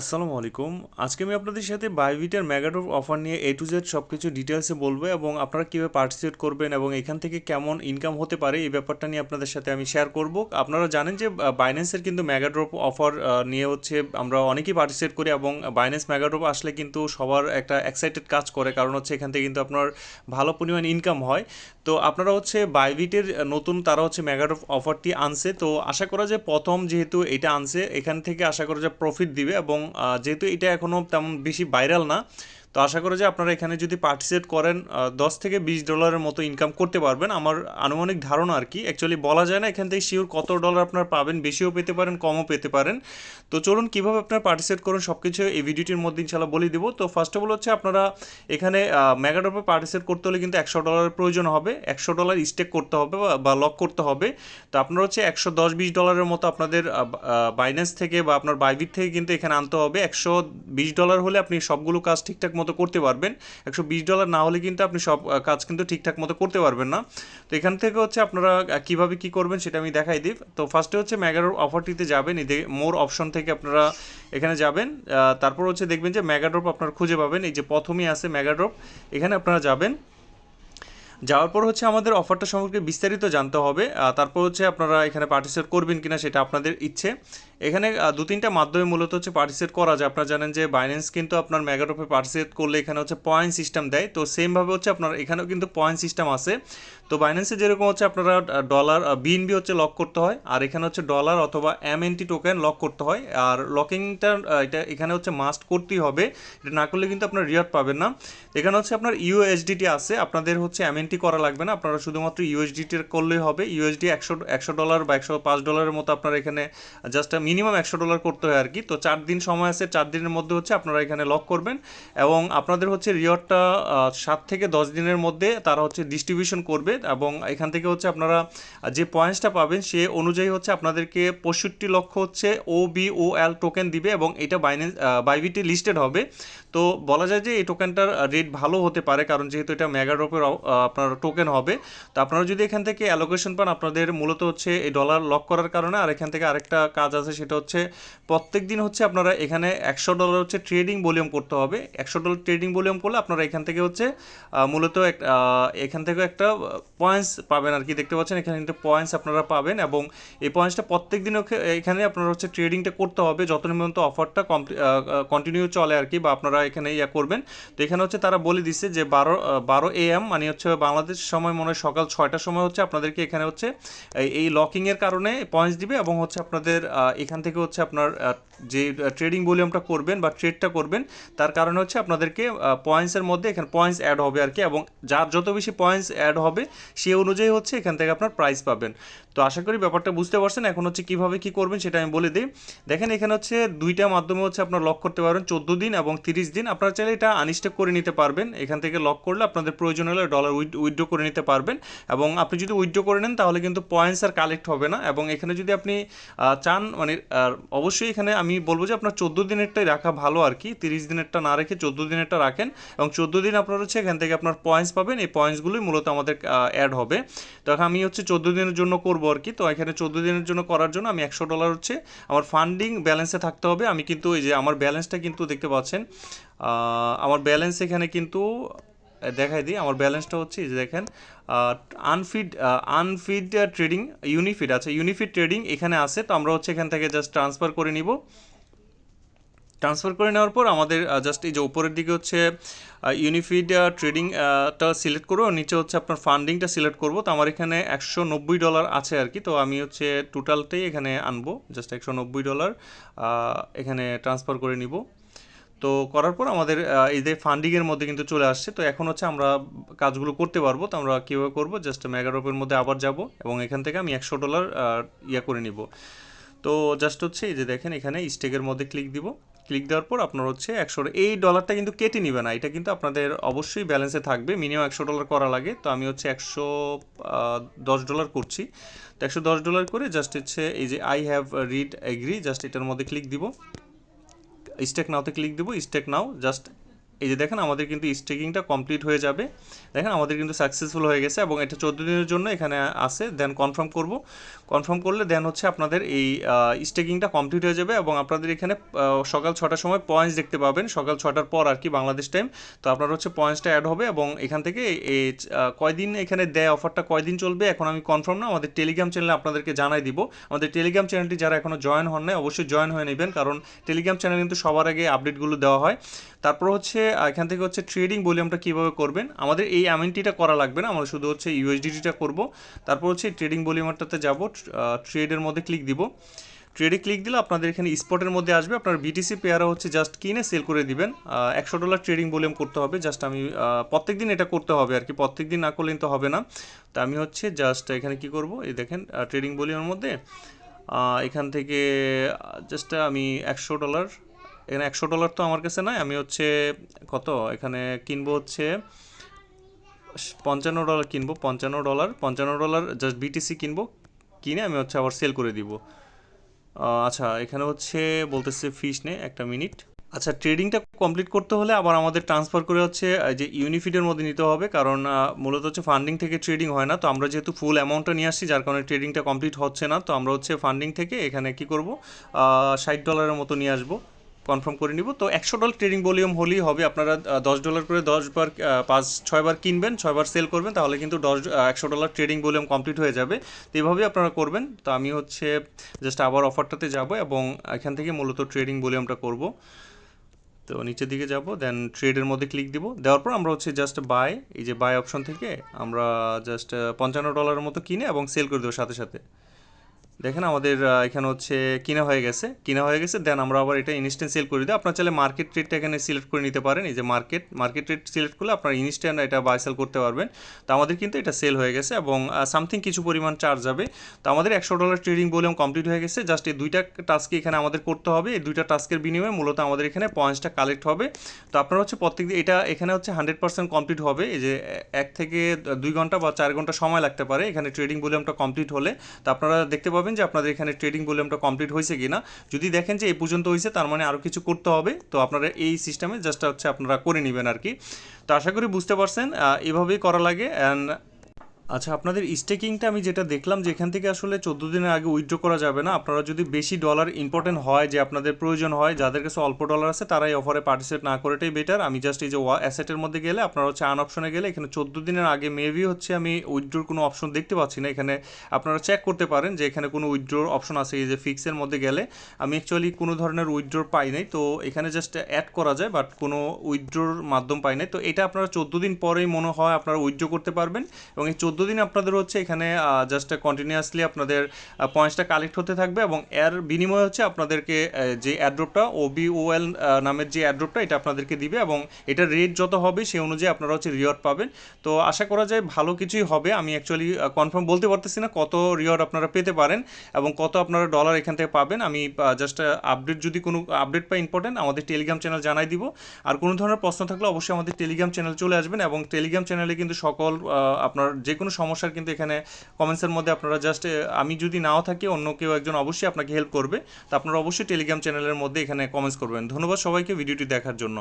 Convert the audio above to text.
আসসালামু আলাইকুম। আজকে আমি আপনাদের সাথে বাইভিটার মেগাডোভ অফার নিয়ে এ টু জেড সব কিছু ডিটেলসে বলব এবং আপনারা কীভাবে পার্টিসিপেট করবেন এবং এখান থেকে কেমন ইনকাম হতে পারে এই ব্যাপারটা নিয়ে আপনাদের সাথে আমি শেয়ার করব। আপনারা জানেন যে বাইন্যান্সের কিন্তু মেগাড্রপ অফার নিয়ে হচ্ছে আমরা অনেকেই পার্টিসিপেট করি এবং বাইন্যান্স মেগাড্রপ আসলে কিন্তু সবার একটা এক্সাইটেড কাজ করে, কারণ হচ্ছে এখান থেকে কিন্তু আপনার ভালো পরিমাণ ইনকাম হয়। তো আপনারা হচ্ছে বাইভিটের নতুন তারা হচ্ছে মেগাড্রপ অফারটি আনছে। তো আশা করা যায় প্রথম যেহেতু এটা আনছে, এখান থেকে আশা করা যায় প্রফিট দিবে এবং যেহেতু এটা এখনও তেমন বেশি ভাইরাল না তো আশা করি যে আপনারা এখানে যদি পার্টিসিপেট করেন দশ থেকে বিশ ডলারের মতো ইনকাম করতে পারবেন। আমার আনুমানিক ধারণা আর কি অ্যাকচুয়ালি বলা যায় না এখান থেকে শিওর কত ডলার আপনার পাবেন, বেশিও পেতে পারেন, কমও পেতে পারেন। তো চলুন কীভাবে আপনারা পার্টিসিপেট করুন সব কিছু এই ভিডিওটির মধ্যে ইনশাল্লাহ বলে দিব। তো ফার্স্ট অফ অল হচ্ছে আপনারা এখানে মেগাডপে পার্টিসিপেট করতে হলে কিন্তু একশো ডলারের প্রয়োজন হবে। একশো ডলার স্টেক করতে হবে বা- লক করতে হবে। তো আপনারা হচ্ছে একশো দশ বিশ ডলারের মতো আপনাদের বাইন্যান্স থেকে বা আপনার বাইবিট থেকে কিন্তু এখানে আনতে হবে। একশো বিশ ডলার হলে আপনি সবগুলো কাজ ঠিকঠাক মতো করতে পারবেন। একশো বিশ ডলার না হলে কিন্তু আপনি সব কাজ কিন্তু ঠিকঠাক মতো করতে পারবেন না। তো এখান থেকে হচ্ছে আপনারা কীভাবে কি করবেন সেটা আমি দেখাই দিই। তো ফার্স্টে হচ্ছে ম্যাগাডোর অফারটিতে যাবেন এই মোর অপশন থেকে আপনারা এখানে যাবেন। তারপর হচ্ছে দেখবেন যে ম্যাগাড্রপ আপনারা খুঁজে পাবেন। এই যে প্রথমেই আছে ম্যাগাড্রপ এখানে আপনারা যাবেন। যাওয়ার পর হচ্ছে আমাদের অফারটা সম্পর্কে বিস্তারিত জানতে হবে। তারপর হচ্ছে আপনারা এখানে পার্টিসিপেট করবেন কিনা সেটা আপনাদের ইচ্ছে। এখানে দু তিনটা মাধ্যমে মূলত হচ্ছে পার্টিসিপেট করা যায়। আপনারা জানেন যে বাইন্যান্স কিন্তু আপনার মেগাটপে পার্টিসিপেট করলে এখানে হচ্ছে পয়েন্ট সিস্টেম দেয়। তো সেমভাবে হচ্ছে আপনার এখানেও কিন্তু পয়েন্ট সিস্টেম আছে। তো বাইন্যান্সে যেরকম হচ্ছে আপনারা ডলার বিএনবি হচ্ছে লক করতে হয়। আর এখানে হচ্ছে ডলার অথবা এমএনটি টোকেন লক করতে হয়। আর লকিংটা এটা এখানে হচ্ছে মাস্ট করতেই হবে। এটা না করলে কিন্তু আপনার রিয়ার্ড পাবেন না। এখানে হচ্ছে আপনার ইউএসডিটি আছে। আপনাদের হচ্ছে এমএনটি করা লাগবে না। আপনারা শুধুমাত্র ইউএসডিটি করলেই হবে। ইউএসডি একশো একশো ডলার বা একশো পাঁচ ডলারের মতো আপনারা এখানে জাস্ট মিনিমাম একশো ডলার করতে হয় আর কি। তো চার দিন সময় আছে, চার দিনের মধ্যে হচ্ছে আপনারা এখানে লক করবেন এবং আপনাদের হচ্ছে রিওয়ার্ডটা সাত থেকে দশ দিনের মধ্যে তারা হচ্ছে ডিস্ট্রিবিউশন করবে এবং এখান থেকে হচ্ছে আপনারা যে পয়েন্টসটা পাবেন সে অনুযায়ী হচ্ছে আপনাদেরকে পঁয়ষট্টি লক্ষ হচ্ছে ও বি ও এল টোকেন দিবে এবং এটা বাইন্যান্স বাইবিটি লিস্টেড হবে। তো বলা যায় যে এই টোকেনটার রেট ভালো হতে পারে কারণ যেহেতু এটা মেগাড্রপের আপনার টোকেন হবে। তো আপনারা যদি এখান থেকে অ্যালোকেশন পান, আপনাদের মূলত হচ্ছে এই ডলার লক করার কারণে, আর এখান থেকে আরেকটা কাজ আছে সেটা হচ্ছে প্রত্যেক দিন হচ্ছে আপনারা এখানে একশো ডলার হচ্ছে ট্রেডিং ভলিউম করতে হবে। একশো ডলার ট্রেডিং ভলিউম করলে আপনারা এখান থেকে হচ্ছে মূলত এক- এখান থেকে একটা পয়েন্টস পাবেন আর কি দেখতে পাচ্ছেন, এখানে কিন্তু পয়েন্টস আপনারা পাবেন এবং এই পয়েন্টসটা প্রত্যেক দিন এখানে আপনারা হচ্ছে ট্রেডিংটা করতে হবে, যত পর্যন্ত অফারটা কন্টিনিউ চলে আর কি বা আপনারা এখানে ইয়া করবেন। তো এখানে হচ্ছে তারা বলে দিচ্ছে যে বারো বারো এ এম মানে হচ্ছে বাংলাদেশ সময় মনে হয় সকাল ছয়টার সময় হচ্ছে আপনাদেরকে এখানে হচ্ছে এই- লকিংয়ের কারণে পয়েন্টস দিবে এবং হচ্ছে আপনাদের এখান থেকে হচ্ছে আপনার যে ট্রেডিং ভলিউমটা করবেন বা ট্রেডটা করবেন, তার কারণে হচ্ছে আপনাদেরকে পয়েন্টসের মধ্যে এখানে পয়েন্টস অ্যাড হবে আর কি এবং যার যত বেশি পয়েন্টস অ্যাড হবে সে অনুযায়ী হচ্ছে এখান থেকে আপনার প্রাইস পাবেন। তো আশা করি ব্যাপারটা বুঝতে পারছেন। এখন হচ্ছে কীভাবে কি করবেন সেটা আমি বলে দিই। দেখেন, এখানে হচ্ছে দুইটা মাধ্যমে হচ্ছে আপনার লক করতে পারবেন চোদ্দ দিন এবং তিরিশ দিন। আপনারা চাইলে এটা আনস্টেক করে নিতে পারবেন। এখান থেকে লক করলে আপনাদের প্রয়োজন হলে ডলার উইথড্র করে নিতে পারবেন। এবং আপনি যদি উইথড্র করে নেন, তাহলে কিন্তু পয়েন্টস আর কালেক্ট হবে না। এবং এখানে যদি আপনি চান মানে আর অবশ্যই এখানে আমি বলব যে আপনার চোদ্দ দিনেরটাই রাখা ভালো আর কি। তিরিশ দিনেরটা না রেখে চোদ্দ দিনেরটা রাখেন। এবং চোদ্দ দিন আপনার হচ্ছে এখান থেকে আপনার পয়েন্টস পাবেন। এই পয়েন্টসগুলোই মূলত আমাদের অ্যাড হবে। তো আমি হচ্ছে চোদ্দ দিনের জন্য করব আর কি। তো এখানে চোদ্দ দিনের জন্য করার জন্য আমি একশো ডলার হচ্ছে আমার ফান্ডিং ব্যালেন্সে থাকতে হবে। আমি কিন্তু এই যে আমার ব্যালেন্সটা কিন্তু দেখতে পাচ্ছেন আমার ব্যালেন্স এখানে কিন্তু দেখাই দিই। আমার ব্যালেন্সটা হচ্ছে যে দেখেন আনফিড আনফিড ট্রেডিং ইউনিফিড আচ্ছা ইউনিফিড ট্রেডিং এখানে আছে। তো আমরা হচ্ছে এখান থেকে জাস্ট ট্রান্সফার করে নিব। ট্রান্সফার করে নেওয়ার পর আমাদের জাস্ট এই যে উপরের দিকে হচ্ছে ইউনিফিড ট্রেডিংটা সিলেক্ট করব, নিচে হচ্ছে আপনার ফান্ডিংটা সিলেক্ট করব। তো আমার এখানে একশো নব্বই ডলার আছে আর কি। তো আমি হচ্ছে টোটালটাই এখানে আনব জাস্ট একশো নব্বই ডলার এখানে ট্রান্সফার করে নিব। তো করার পর আমাদের এই যে ফান্ডিংয়ের মধ্যে কিন্তু চলে আসছে। তো এখন হচ্ছে আমরা কাজগুলো করতে পারব। তো আমরা কীভাবে করব? জাস্ট মেগাডপের মধ্যে আবার যাব এবং এখান থেকে আমি একশো ডলার ইয়া করে নিব। তো জাস্ট হচ্ছে এই যে দেখেন, এখানে স্টেকের মধ্যে ক্লিক দিব। ক্লিক দেওয়ার পর আপনার হচ্ছে একশো এই ডলারটা কিন্তু কেটে নিবে না। এটা কিন্তু আপনাদের অবশ্যই ব্যালেন্সে থাকবে। মিনিমাম একশো ডলার করা লাগে। তো আমি হচ্ছে একশো দশ ডলার করছি। তো একশো দশ ডলার করে জাস্ট হচ্ছে এই যে I have read agree just এটার মধ্যে ক্লিক দিব। স্টেক নাওতে ক্লিক দিব। স্টেক নাও জাস্ট এই যে দেখেন, আমাদের কিন্তু স্টেকিংটা কমপ্লিট হয়ে যাবে। দেখেন, আমাদের কিন্তু সাকসেসফুল হয়ে গেছে এবং এটা চোদ্দ দিনের জন্য এখানে আছে। দেন কনফার্ম করব। কনফার্ম করলে দেন হচ্ছে আপনাদের এই স্টেকিংটা কমপ্লিট হয়ে যাবে এবং আপনাদের এখানে সকাল ছটার সময় পয়েন্টস দেখতে পাবেন। সকাল ছটার পর আর কি বাংলাদেশ টাইম তো আপনার হচ্ছে পয়েন্টসটা অ্যাড হবে এবং এখান থেকে এই কয়দিন এখানে দেয় অফারটা কয়দিন চলবে, এখন আমি কনফার্ম না। আমাদের টেলিগ্রাম চ্যানেলে আপনাদেরকে জানাই দিব। আমাদের টেলিগ্রাম চ্যানেলটি যারা এখনও জয়েন হন নাই, অবশ্যই জয়েন হয়ে নেবেন। কারণ টেলিগ্রাম চ্যানেল কিন্তু সবার আগে আপডেটগুলো দেওয়া হয়। তারপর হচ্ছে এখান থেকে হচ্ছে ট্রেডিং ভলিউমটা কীভাবে করবেন? আমাদের এই অ্যামেন্টিটা করা লাগবে না, আমরা শুধু হচ্ছে ইউএসডিটিটা করব। তারপর হচ্ছে ট্রেডিং ভলিউমারটাতে যাব ট্রেডের মধ্যে ক্লিক দিব। ট্রেডে ক্লিক দিলে আপনাদের এখানে স্পটের মধ্যে আসবে, আপনার বিটিসি পেয়ারা হচ্ছে জাস্ট কিনে সেল করে দিবেন। একশো ডলার ট্রেডিং ভলিউম করতে হবে জাস্ট আমি প্রত্যেক দিন এটা করতে হবে আর কি প্রত্যেক দিন না করলে তো হবে না। তো আমি হচ্ছে জাস্ট এখানে কি করব, এই দেখেন ট্রেডিং ভলিউমের মধ্যে এখান থেকে জাস্ট আমি একশো ডলার এখানে একশো ডলার তো আমার কাছে নাই, আমি হচ্ছে কত? এখানে কিনবো হচ্ছে পঞ্চান্ন ডলার কিনবো, পঞ্চান্ন ডলার পঞ্চান্ন ডলার জাস্ট বিটিসি কিনবো, কিনে আমি হচ্ছে আবার সেল করে দিব। আচ্ছা এখানে হচ্ছে বলতেছে ফিস নে একটা মিনিট আচ্ছা ট্রেডিংটা কমপ্লিট করতে হলে আবার আমাদের ট্রান্সফার করে হচ্ছে যে ইউনিফিটের মধ্যে নিতে হবে, কারণ মূলত হচ্ছে ফান্ডিং থেকে ট্রেডিং হয় না, তো আমরা যেহেতু ফুল অ্যামাউন্টটা নিয়ে আসছি, যার কারণে ট্রেডিংটা কমপ্লিট হচ্ছে না, তো আমরা হচ্ছে ফান্ডিং থেকে এখানে কি করব? ষাট ডলারের মতো নিয়ে আসব। কনফার্ম করে নিব। তো একশো ডলার ট্রেডিং ভলিউম হলেই হবে। আপনারা দশ ডলার করে দশ বার আহ, পাঁচ ছয়বার কিনবেন ছয়বার সেল করবেন তাহলে কিন্তু দশ একশো ডলার ট্রেডিং ভলিউম কমপ্লিট হয়ে যাবে। তো এইভাবেই আপনারা করবেন। তো আমি হচ্ছে জাস্ট আবার অফারটাতে যাব এবং এখান থেকে মূলত ট্রেডিং ভলিউমটা করব। তো নিচের দিকে যাব দেন ট্রেডের মধ্যে ক্লিক দিব। দেওয়ার পর আমরা হচ্ছে জাস্ট বাই এই যে বাই অপশন থেকে আমরা জাস্ট পঞ্চান্ন ডলারের মতো কিনে এবং সেল করে দেবো সাথে সাথে। দেখেন আমাদের এখানে হচ্ছে কিনা হয়ে গেছে, কিনা হয়ে গেছে, দেন আমরা আবার এটা ইনস্ট্যান্ট সেল করে দিই। আপনার চাইলে মার্কেট রেটটা এখানে সিলেক্ট করে নিতে পারেন, এই যে মার্কেট মার্কেট রেট সিলেক্ট করলে আপনার ইনস্ট্যান্ট এটা বাই সেল করতে পারবেন। তো আমাদের কিন্তু এটা সেল হয়ে গেছে এবং সামথিং কিছু পরিমাণ চার্জ যাবে। তো আমাদের একশো ডলার ট্রেডিং ভলিউম কমপ্লিট হয়ে গেছে জাস্ট এই দুইটা টাস্ক এখানে আমাদের করতে হবে। এই দুইটা টাস্কের বিনিময়ে মূলত আমাদের এখানে পয়েন্টসটা কালেক্ট হবে। তো আপনারা হচ্ছে প্রত্যেক দিন, এটা এখানে হচ্ছে হান্ড্রেড পার্সেন্ট কমপ্লিট হবে। এই যে এক থেকে দুই ঘণ্টা বা চার ঘণ্টা সময় লাগতে পারে এখানে ট্রেডিং ভলিউমটা কমপ্লিট হলে। তো আপনারা দেখতে পাবেন যে আপনাদের এখানে ট্রেডিং ভলিউমটা কমপ্লিট হয়েছে কিনা। যদি দেখেন যে এই পর্যন্ত হয়েছে, তার মানে আরও কিছু করতে হবে। তো আপনারা এই সিস্টেমে জাস্ট হচ্ছে আপনারা করে নেবেন আর কি তো আশা করি বুঝতে পারছেন এভাবেই করা লাগে। অ্যান্ড আচ্ছা আপনাদের স্টেকিংটা আমি যেটা দেখলাম যে এখান থেকে আসলে চোদ্দ দিনের আগে উইথড্র করা যাবে না। আপনারা যদি বেশি ডলার ইম্পর্টেন্ট হয়, যে আপনাদের প্রয়োজন হয়, যাদের কাছে অল্প ডলার আছে তারা এই অফারে পার্টিসিপেট না করাটাই বেটার আমি জাস্ট এই যে অ্যাসেটের মধ্যে গেলে আপনারা হচ্ছে আন অপশনে গেলে এখানে চোদ্দ দিনের আগে মেবি হচ্ছে আমি উইথড্রোর কোনো অপশন দেখতে পাচ্ছি না। এখানে আপনারা চেক করতে পারেন যে এখানে কোনো উইথড্রোর অপশন আছে, এই যে ফিক্সের মধ্যে গেলে। আমি অ্যাকচুয়ালি কোনো ধরনের উইথড্রোর পাই নাই, তো এখানে জাস্ট অ্যাড করা যায় বাট কোনো উইথড্রোর মাধ্যম পাই নাই। তো এটা আপনারা চোদ্দ দিন পরেই মনে হয় আপনারা উইথড্রো করতে পারবেন এবং এই চোদ্দ দিন আপনাদের হচ্ছে এখানে জাস্ট কন্টিনিউয়াসলি আপনাদের পয়েন্টসটা কালেক্ট হতে থাকবে এবং এর বিনিময়ে হচ্ছে আপনাদেরকে যে অ্যাড্রপটা ওবিওএল নামের যে অ্যাড্রপটা এটা আপনাদেরকে দিবে এবং এটার রেট যত হবে সেই অনুযায়ী আপনারা হচ্ছে রিওয়ার্ড পাবেন। তো আশা করা যায় ভালো কিছুই হবে। আমি অ্যাকচুয়ালি কনফার্ম বলতে পারতেছি না কত রিওয়ার্ড আপনারা পেতে পারেন এবং কত আপনারা ডলার এখান থেকে পাবেন। আমি জাস্ট আপডেট যদি কোনো আপডেট পাই ইম্পর্টেন্ট আমাদের টেলিগ্রাম চ্যানেল জানাই দিব। আর কোনো ধরনের প্রশ্ন থাকলে অবশ্যই আমাদের টেলিগ্রাম চ্যানেল চলে আসবেন এবং টেলিগ্রাম চ্যানেলে কিন্তু সকল আপনার যে কোনো সমস্যার কিন্তু এখানে কমেন্টসের মধ্যে আপনারা জাস্ট আমি যদি নাও থাকি, অন্য কেউ একজন অবশ্যই আপনাকে হেল্প করবে। তো আপনারা অবশ্যই টেলিগ্রাম চ্যানেলের মধ্যে এখানে কমেন্টস করবেন। ধন্যবাদ সবাইকে ভিডিওটি দেখার জন্য।